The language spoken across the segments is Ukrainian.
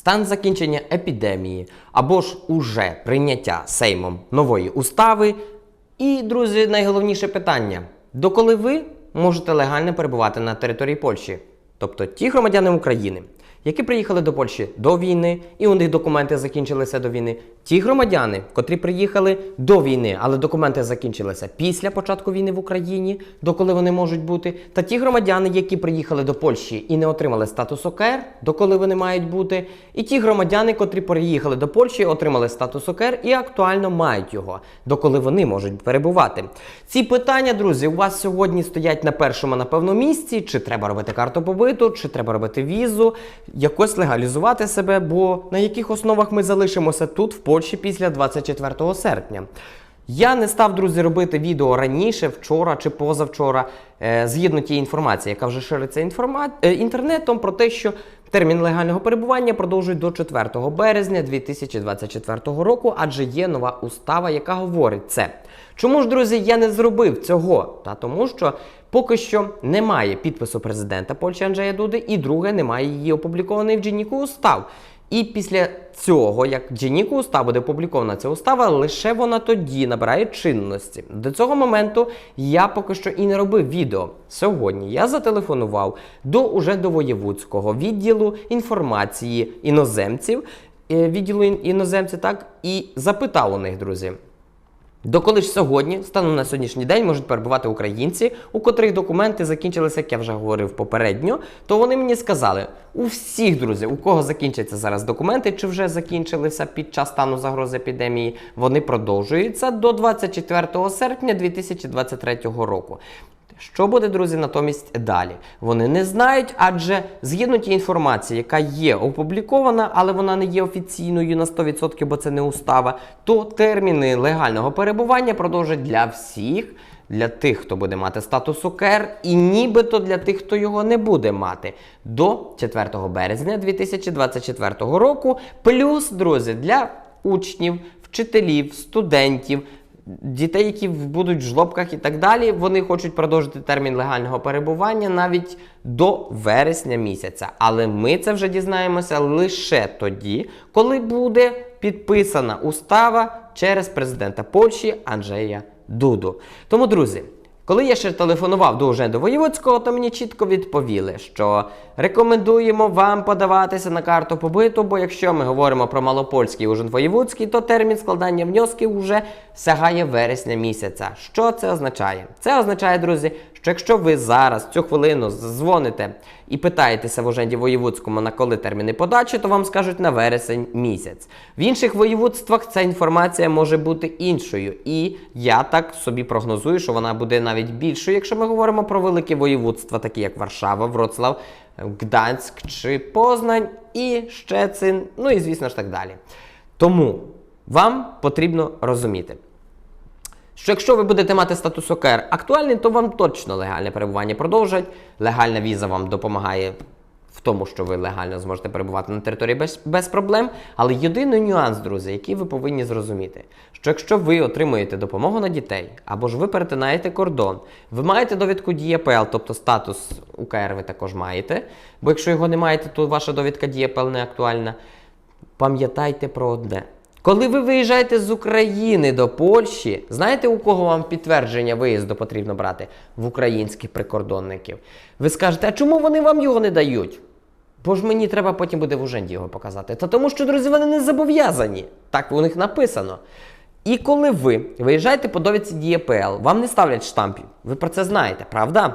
стан закінчення епідемії або ж уже прийняття Сеймом нової устави. І, друзі, найголовніше питання: доколи ви можете легально перебувати на території Польщі? Тобто ті громадяни України, які приїхали до Польщі до війни, і у них документи закінчилися до війни. Ті громадяни, котрі приїхали до війни, але документи закінчилися після початку війни в Україні, доколи вони можуть бути. Та ті громадяни, які приїхали до Польщі і не отримали статус ОКР, доколи вони мають бути. І ті громадяни, котрі приїхали до Польщі, отримали статус ОКР і актуально мають його, доколи вони можуть перебувати. Ці питання, друзі, у вас сьогодні стоять на першому, напевно, місці. Чи треба робити карту побиту, чи треба робити візу, якось легалізувати себе, бо на яких основах ми залишимося тут, в Польщі, після 24 серпня. Я не став, друзі, робити відео раніше, вчора чи позавчора, е, згідно тієї інформації, яка вже шириться інформа... е, інтернетом, про те, що термін легального перебування продовжують до 4 березня 2024 року, адже є нова устава, яка говорить це. Чому ж, друзі, я не зробив цього? Та тому, що поки що немає підпису президента Польщі Анджея Дуди, і друге, немає її опублікований в Дженіку устав. І після цього, як Дженіку устав буде опублікована ця устава, лише вона тоді набирає чинності. До цього моменту я поки що і не робив відео. Сьогодні я зателефонував до уже до воєвудського відділу інформації іноземців, е, відділу іноземців, так, і запитав у них, друзі. Доколи ж сьогодні, станом на сьогоднішній день, можуть перебувати українці, у котрих документи закінчилися, як я вже говорив попередньо, то вони мені сказали: у всіх, друзі, у кого закінчаться зараз документи, чи вже закінчилися під час стану загрози епідемії, вони продовжуються до 24 серпня 2023 року. Що буде, друзі, натомість далі? Вони не знають, адже згідно тієї інформації, яка є опублікована, але вона не є офіційною на 100%, бо це не устава, то терміни легального перебування продовжать для всіх. Для тих, хто буде мати статус УКР, і нібито для тих, хто його не буде мати до 4 березня 2024 року. Плюс, друзі, для учнів, вчителів, студентів, дітей, які будуть в жлобках і так далі, вони хочуть продовжити термін легального перебування навіть до вересня місяця. Але ми це вже дізнаємося лише тоді, коли буде підписана устава через президента Польщі Анджея Дуду. Тому, друзі. Коли я ще телефонував до уже до Воєводського, то мені чітко відповіли, що рекомендуємо вам подаватися на карту побиту, бо якщо ми говоримо про малопольський ужин воєводський, то термін складання внесків вже сягає вересня місяця. Що це означає? Це означає, друзі, що якщо ви зараз цю хвилину дзвоните і питаєтеся в Уженді Воєвудському, на коли терміни подачі, то вам скажуть на вересень місяць. В інших воєводствах ця інформація може бути іншою. І я так собі прогнозую, що вона буде навіть більшою, якщо ми говоримо про великі воєводства, такі як Варшава, Вроцлав, Гданськ чи Познань і Щецин, ну і звісно ж так далі. Тому вам потрібно розуміти що якщо ви будете мати статус ОКР актуальний, то вам точно легальне перебування продовжать. Легальна віза вам допомагає в тому, що ви легально зможете перебувати на території без, без проблем. Але єдиний нюанс, друзі, який ви повинні зрозуміти, що якщо ви отримуєте допомогу на дітей, або ж ви перетинаєте кордон, ви маєте довідку ДІЄПЛ, тобто статус УКР ви також маєте. Бо якщо його не маєте, то ваша довідка ДІЄПЛ не актуальна. Пам'ятайте про одне. Коли ви виїжджаєте з України до Польщі, знаєте, у кого вам підтвердження виїзду потрібно брати? В українських прикордонників. Ви скажете, а чому вони вам його не дають? Бо ж мені треба потім буде в Уженді його показати. Та тому що, друзі, вони не зобов'язані. Так у них написано. І коли ви виїжджаєте по довідці ДІЄПЛ, вам не ставлять штампів. Ви про це знаєте, правда?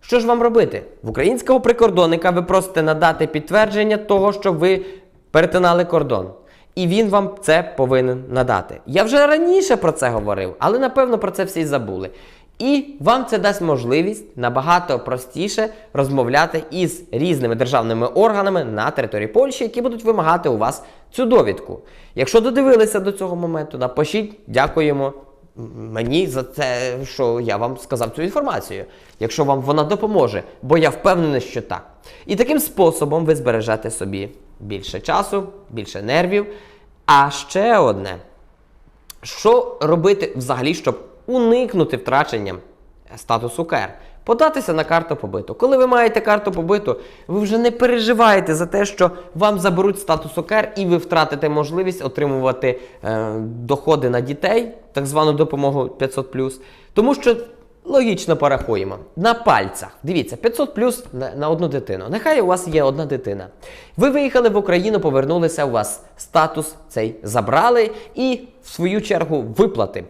Що ж вам робити? В українського прикордонника ви просите надати підтвердження того, що ви перетинали кордон. І він вам це повинен надати. Я вже раніше про це говорив, але напевно про це всі забули. І вам це дасть можливість набагато простіше розмовляти із різними державними органами на території Польщі, які будуть вимагати у вас цю довідку. Якщо додивилися до цього моменту, напишіть, дякуємо мені за те, що я вам сказав цю інформацію, якщо вам вона допоможе, бо я впевнений, що так. І таким способом ви збережете собі більше часу, більше нервів. А ще одне, що робити взагалі, щоб уникнути втрачення статусу КР? податися на карту побиту. Коли ви маєте карту побиту, ви вже не переживаєте за те, що вам заберуть статус ОКР і ви втратите можливість отримувати е, доходи на дітей, так звану допомогу 500 Тому що логічно порахуємо. На пальцях. Дивіться, 500 плюс на, на одну дитину. Нехай у вас є одна дитина. Ви виїхали в Україну, повернулися, у вас статус цей забрали і в свою чергу виплати.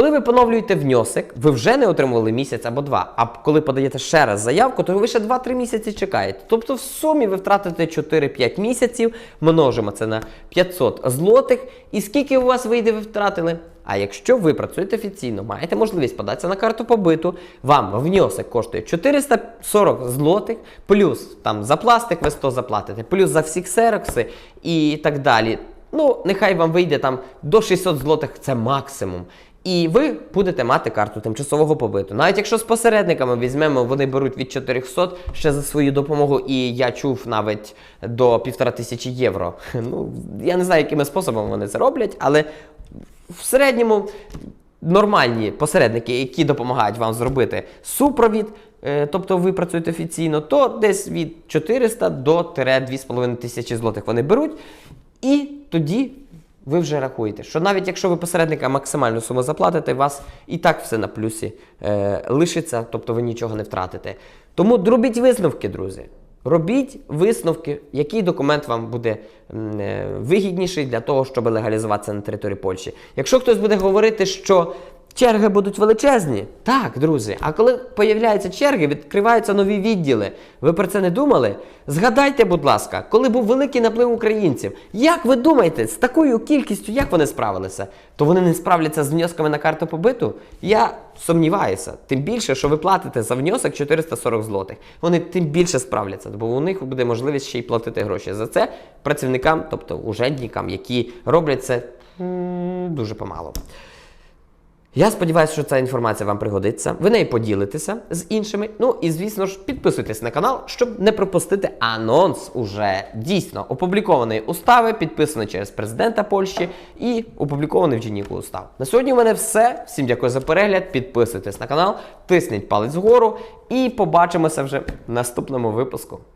Коли ви поновлюєте внесок, ви вже не отримували місяць або два. А коли подаєте ще раз заявку, то ви ще 2-3 місяці чекаєте. Тобто в сумі ви втратите 4-5 місяців, множимо це на 500 злотих. І скільки у вас вийде, ви втратили? А якщо ви працюєте офіційно, маєте можливість податися на карту побиту, вам внесок коштує 440 злотих, плюс там за пластик ви 100 заплатите, плюс за всі ксерокси і так далі. Ну, нехай вам вийде там до 600 злотих, це максимум. І ви будете мати карту тимчасового побиту. Навіть якщо з посередниками візьмемо, вони беруть від 400 ще за свою допомогу, і я чув навіть до півтора тисячі євро. Ну, я не знаю, якими способами вони це роблять, але в середньому нормальні посередники, які допомагають вам зробити супровід, е, тобто ви працюєте офіційно, то десь від 400 до 2,5 тисячі злотих вони беруть. І тоді ви вже рахуєте, що навіть якщо ви посередника максимальну суму заплатите, вас і так все на плюсі е, лишиться, тобто ви нічого не втратите. Тому робіть висновки, друзі. Робіть висновки, який документ вам буде е, вигідніший для того, щоб легалізуватися на території Польщі. Якщо хтось буде говорити, що черги будуть величезні, так, друзі. А коли появляються черги, відкриваються нові відділи. Ви про це не думали? Згадайте, будь ласка, коли був великий наплив українців, як ви думаєте, з такою кількістю, як вони справилися? То вони не справляться з внесками на карту побиту? Я сумніваюся. Тим більше, що ви платите за внесок 440 злотих. Вони тим більше справляться, бо у них буде можливість ще й платити гроші за це працівникам, тобто ужедникам, які роблять це дуже помало. Я сподіваюся, що ця інформація вам пригодиться. Ви нею поділитеся з іншими. Ну і звісно ж, підписуйтесь на канал, щоб не пропустити анонс уже дійсно опублікованої устави, підписаний через президента Польщі і опублікований в Джініку устав. На сьогодні у мене все. Всім дякую за перегляд. Підписуйтесь на канал, тисніть палець вгору і побачимося вже в наступному випуску.